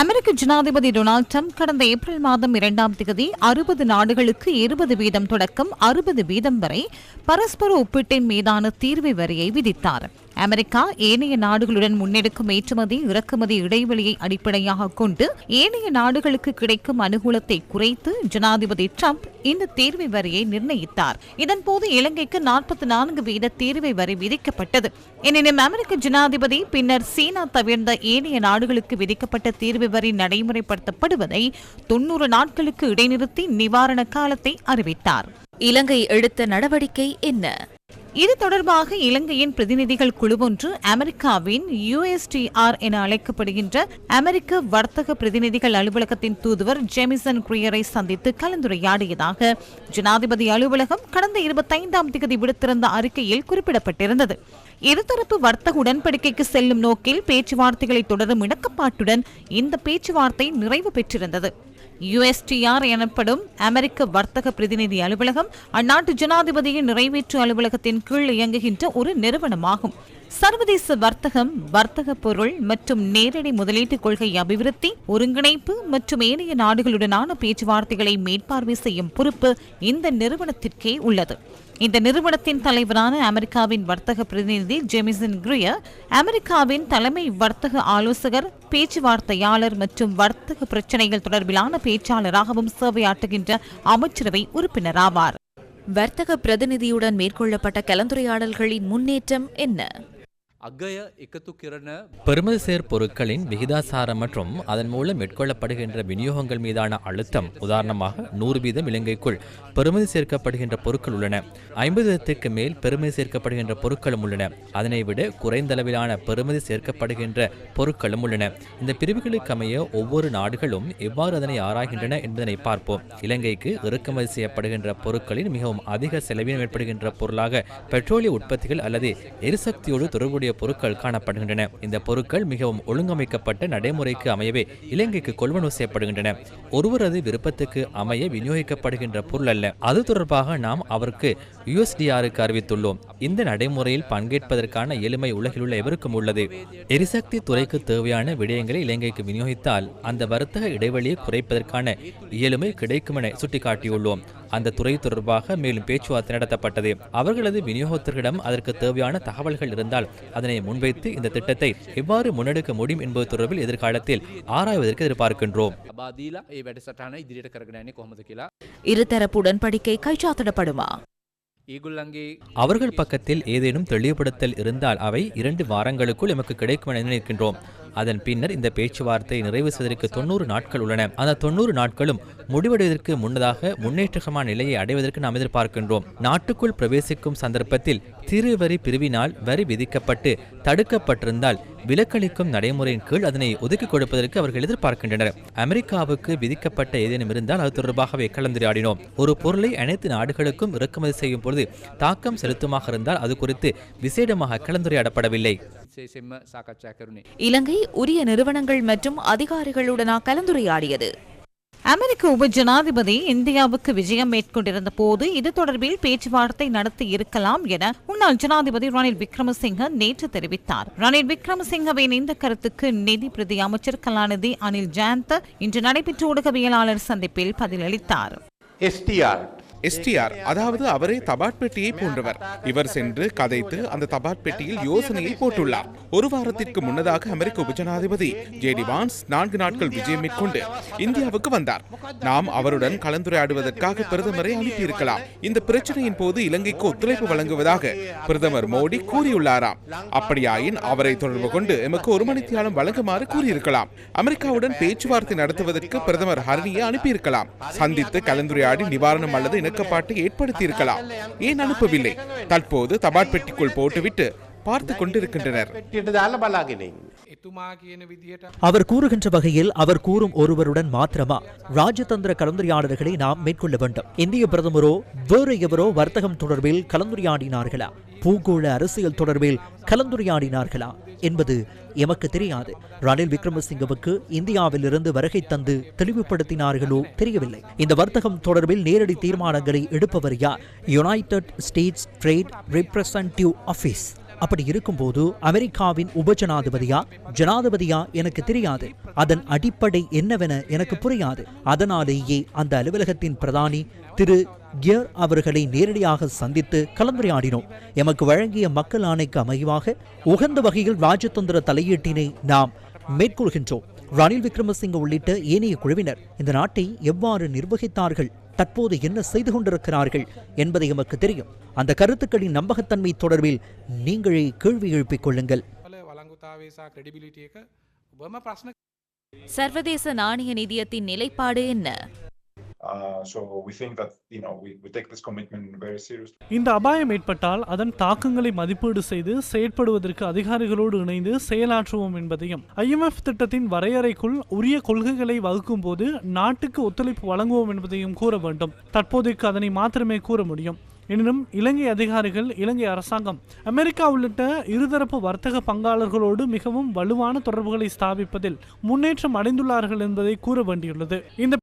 அமெரிக்க ஜனாதிபதி Donald Trump கடந்த April மாதம் இரண்டாம் தேதி அறுபது நாடுகளுக்கு இருபது வீதம் தொடக்கம் அறுபது வீதம் வரை பரஸ்பர ஒப்பீட்டின் மீதான தீர்வை வரியை விதித்தார். அமெரிக்கா ஏனைய நாடுகளுடன் முன்னெடுக்கும் ஏற்றுமதி இறக்குமதி இடைவெளியை அடிப்படையாக கொண்டு ஏனைய நாடுகளுக்கு கிடைக்கும் அனுகூலத்தை குறைத்து ஜனாதிபதி ட்ரம்ப் இந்த தேர்வை வரியை நிர்ணயித்தார். இதன்போது இலங்கைக்கு நாற்பத்தி நான்கு வீத தேர்வை வரி விதிக்கப்பட்டது. எனினும் அமெரிக்க ஜனாதிபதி பின்னர் சீனா தவிர்ந்த ஏனைய நாடுகளுக்கு விதிக்கப்பட்ட தீர்வு வரி நடைமுறைப்படுத்தப்படுவதை தொன்னூறு நாட்களுக்கு இடைநிறுத்தி நிவாரண காலத்தை அறிவித்தார். இலங்கை எடுத்த நடவடிக்கை என்ன? இது தொடர்பாக இலங்கையின் பிரதிநிதிகள் குழுவொன்று அமெரிக்காவின் யுஎஸ்டிஆர் என அழைக்கப்படுகின்ற அமெரிக்க வர்த்தக பிரதிநிதிகள் அலுவலகத்தின் தூதுவர் ஜெமிசன் குரியரை சந்தித்து கலந்துரையாடியதாக ஜனாதிபதி அலுவலகம் கடந்த இருபத்தைந்தாம் தேதி விடுத்திருந்த அறிக்கையில் குறிப்பிடப்பட்டிருந்தது. இருதரப்பு வர்த்தக உடன்படிக்கைக்கு செல்லும் நோக்கில் பேச்சுவார்த்தைகளை தொடரும் இணக்கப்பாட்டுடன் இந்த பேச்சுவார்த்தை நிறைவு பெற்றிருந்தது. யுஎஸ்டிஆர் எனப்படும் அமெரிக்க வர்த்தக பிரதிநிதி அலுவலகம் அந்நாட்டு ஜனாதிபதியின் நிறைவேற்று அலுவலகத்தின் கீழ் இயங்குகின்ற ஒரு நிறுவனமாகும். சர்வதேச வர்த்தகம் வர்த்தக பொருள் மற்றும் நேரடி முதலீட்டு கொள்கை அபிவிருத்தி ஒருங்கிணைப்பு மற்றும் ஏனைய நாடுகளுடனான பேச்சுவார்த்தைகளை மேற்பார்வை செய்யும் பொறுப்பு இந்த நிறுவனத்திற்கே உள்ளது. இந்த நிறுவனத்தின் தலைவரான அமெரிக்காவின் வர்த்தக பிரதிநிதி ஜெமிசன் கிரியர் அமெரிக்காவின் தலைமை வர்த்தக ஆலோசகர் பேச்சுவார்த்தையாளர் மற்றும் வர்த்தக பிரச்சினைகள் தொடர்பிலான பேச்சாளராகவும் சேவையாற்றுகின்ற அமைச்சரவை உறுப்பினராவார். வர்த்தக பிரதிநிதியுடன் மேற்கொள்ளப்பட்ட கலந்துரையாடல்களின் முன்னேற்றம் என்ன? අගය එකතු කරන பெருமதிசேர் பொருட்களின் விகிதாசாரம் மற்றும் அதன் மூலம் மேற்கொள்ளப்படுகின்ற விநியோகங்கள் மீதான அழுத்தம் உதாரணமாக நூறு வீதம் இலங்கைக்குள் பெருமதி சேர்க்கப்படுகின்ற பொருட்கள் உள்ளன ஐம்பது வீதத்திற்கு மேல் பெருமதி சேர்க்கப்படுகின்ற பொருட்களும் உள்ளன அதனை விட குறைந்த அளவிலான பெருமதி சேர்க்கப்படுகின்ற பொருட்களும் உள்ளன இந்த பிரிவுகளுக்கு அமைய ஒவ்வொரு நாடுகளும் எவ்வாறு அதனை ஆராய்கின்றன என்பதனை பார்ப்போம் இலங்கைக்கு இறக்குமதி செய்யப்படுகின்ற பொருட்களின் மிகவும் அதிக செலவினம் ஏற்படுகின்ற பொருளாக பெட்ரோலிய உற்பத்திகள் அல்லது எரிசக்தியோடு தொடர்புடைய பொருட்கள் காணப்படுகின்றன. இந்த பொருட்கள் மிகவும் ஒழுங்கமைக்கப்பட்ட நடைமுறைக்கு அமையவே இலங்கைக்கு கொள்வனவு செய்யப்படுகின்றன. ஒருவரது விருப்பத்துக்கு அமைய விநியோகிக்கப்படுகின்ற பொருள் அல்ல. அது தொடர்பாக நாம் அவருக்கு யுஎஸ்டிஆருக்கு அறிவித்துள்ளோம். இந்த நடைமுறையில் பங்கேற்பதற்கான எளிமை உலகில் உள்ள எவருக்கும் உள்ளது. எரிசக்தி துறைக்கு தேவையான விடயங்களை இலங்கைக்கு விநியோகித்தால் அந்த வர்த்தக இடைவெளியை குறைப்பதற்கான இயலுமை கிடைக்கும் என சுட்டிக்காட்டியுள்ளோம். அந்த துறை தொடர்பாக மேலும் பேச்சுவார்த்தை நடத்தப்பட்டது. அவர்களது விநியோகத்தர்களிடம் அதற்கு தேவையான தகவல்கள் இருந்தால் அதனை முன்வைத்து இந்த திட்டத்தை எவ்வாறு முன்னெடுக்க முடியும் என்பது தொடர்பில் எதிர்காலத்தில் ஆராய்வதற்கு எதிர்பார்க்கின்றோம். இருதரப்பு உடன்படிக்கை கைச்சாத்திடப்படுமா? அவர்கள் பக்கத்தில் ஏதேனும் தெளிவுபடுத்தல் இருந்தால் அவை இரண்டு வாரங்களுக்குள் எமக்கு கிடைக்கும் என நினைக்கின்றோம். அதன் பின்னர் இந்த பேச்சுவார்த்தை நிறைவு செய்வதற்கு தொண்ணூறு நாட்கள் உள்ளன. அந்த தொண்ணூறு நாட்களும் முடிவடைவதற்கு முன்னதாக முன்னேற்றமான நிலையை அடைவதற்கு நாம் எதிர்பார்க்கின்றோம். நாட்டுக்குள் பிரவேசிக்கும் சந்தர்ப்பத்தில் திரு வரி பிரிவினால் வரி விதிக்கப்பட்டு தடுக்கப்பட்டிருந்தால் விலக்களிக்கும் நடைமுறையின் கீழ் அதனை ஒதுக்கி கொடுப்பதற்கு அவர்கள் எதிர்பார்க்கின்றனர். அமெரிக்காவுக்கு விதிக்கப்பட்ட ஏதேனும் இருந்தால் அது தொடர்பாகவே கலந்துரையாடினோம். ஒரு பொருளை அனைத்து நாடுகளுக்கும் இறக்குமதி செய்யும் பொழுது தாக்கம் செலுத்துமாக இருந்தால் அது குறித்து விசேடமாக கலந்துரையாடப்படவில்லை. இலங்கை உரிய நிறுவனங்கள் மற்றும் அதிகாரிகளுடனா கலந்துரையாடியது. அமெரிக்க உப ஜனாதிபதி இந்தியாவுக்கு விஜயம் மேற்கொண்டிருந்த போது இது தொடர்பில் பேச்சுவார்த்தை நடத்தி இருக்கலாம் என முன்னாள் ஜனாதிபதி ரணில் விக்ரமசிங்க நேற்று தெரிவித்தார். ரணில் விக்ரமசிங்கவின் இந்த கருத்துக்கு நிதி பிரதி அமைச்சர் கலாநிதி அனில் ஜயந்த இன்று நடைபெற்ற ஊடகவியலாளர் சந்திப்பில் பதிலளித்தார். STR எஸ்டிஆர் அதாவது அவரே தபாட் பெட்டியை போன்றவர். இவர் சென்று கதைத்து அந்த தபாட் பெட்டியில் யோசனையை போட்டுள்ளார். ஒரு வாரத்திற்கு முன்னதாக அமெரிக்க உபஜனாதிபதி ஜேடி வான்ஸ் நான்கு நாட்கள் விஜயம் மேற்கொண்டு இந்தியாவுக்கு வந்தார். நாம் அவருடன் கலந்துரையாடுவதற்காக பிரதமரை அனுப்பியிருக்கலாம். இந்த பிரச்சனையின் போது இலங்கைக்கு ஒத்துழைப்பு வழங்குவதாக பிரதமர் மோடி கூறியுள்ளாராம். அப்படியாயின் அவரை தொடர்பு கொண்டு எமக்கு ஒரு மணித்தியாலம் வழங்குமாறு கூறியிருக்கலாம். அமெரிக்காவுடன் பேச்சுவார்த்தை நடத்துவதற்கு பிரதமர் ஹரணியை அனுப்பியிருக்கலாம். சந்தித்து கலந்துரையாடி நிவாரணம் அல்லது இணக்கப்பாட்டை ஏற்படுத்தியிருக்கலாம். ஏன் அனுப்பவில்லை? தற்போது தபாட் பெட்டிக்குள் போட்டுவிட்டு பார்த்து கொண்டிருக்கின்றனர். அவர் கூறுகின்ற வகையில் அவர் கூறும் ஒருவருடன் மாத்திரமா? ராஜதந்திர கலந்துரையாடல்களை நாம் மேற்கொள்ள வேண்டும். இந்திய பிரதமரோ வேறு எவரோ வர்த்தகம் தொடர்பில் கலந்துரையாடினார்களா? பூகோள அரசியல் தொடர்பில் கலந்துரையாடினார்களா? என்பது எமக்கு தெரியாது. ரணில் விக்ரமசிங்கவுக்கு இந்தியாவில் இருந்து வருகை தந்து தெளிவுபடுத்தினார்களோ தெரியவில்லை. இந்த வர்த்தகம் தொடர்பில் நேரடி தீர்மானங்களை எடுப்பவர் யார்? United States trade representative office அப்படி இருக்கும்போது அமெரிக்காவின் உபஜனாதிபதியா? ஜனாதிபதியா? எனக்கு தெரியாது. அதன் அடிப்படை என்னவென எனக்கு புரியாது. அதனாலேயே அந்த அலுவலகத்தின் பிரதானி திரு கியர் அவர்களை நேரடியாக சந்தித்து கலந்துரையாடினோம். எமக்கு வழங்கிய மக்கள் ஆணைக்கு அமைவாக உகந்த வகையில் ராஜதந்திர தலையீட்டினை நாம் மேற்கொள்கின்றோம். ரணில் விக்ரமசிங்க உள்ளிட்ட ஏனைய குழுவினர் இந்த நாட்டை எவ்வாறு நிர்வகித்தார்கள்? தற்போது என்ன செய்து கொண்டிருக்கிறார்கள் என்பதை எமக்கு தெரியும். அந்த கருத்துக்களின் நம்பகத்தன்மை தொடர்பில் நீங்களே கேள்வி எழுப்பிக் கொள்ளுங்கள். சர்வதேச நாணய நிதியத்தின் நிலைப்பாடு என்ன? இந்த அபாயம் ஏற்பட்டால் அதன் தாக்கங்களை மதிப்பீடு செய்து செயற்படுவதற்கு அதிகாரிகளோடு இணைந்து செயலாற்றுவோம் என்பதையும் ஐஎம்எஃப் திட்டத்தின் வரையறைக்குள் உரிய கொள்கைகளை வகுக்கும் போது நாட்டுக்கு ஒத்துழைப்பு வழங்குவோம் என்பதையும் கூற வேண்டும். தற்போதைக்கு அதனை மாத்திரமே கூற முடியும். எனினும் இலங்கை அதிகாரிகள் இலங்கை அரசாங்கம் அமெரிக்கா உள்ளிட்ட இருதரப்பு வர்த்தக பங்காளர்களோடு மிகவும் வலுவான தொடர்புகளை ஸ்தாபிப்பதில் முன்னேற்றம் அடைந்துள்ளார்கள் என்பதை கூற வேண்டியுள்ளது. இந்த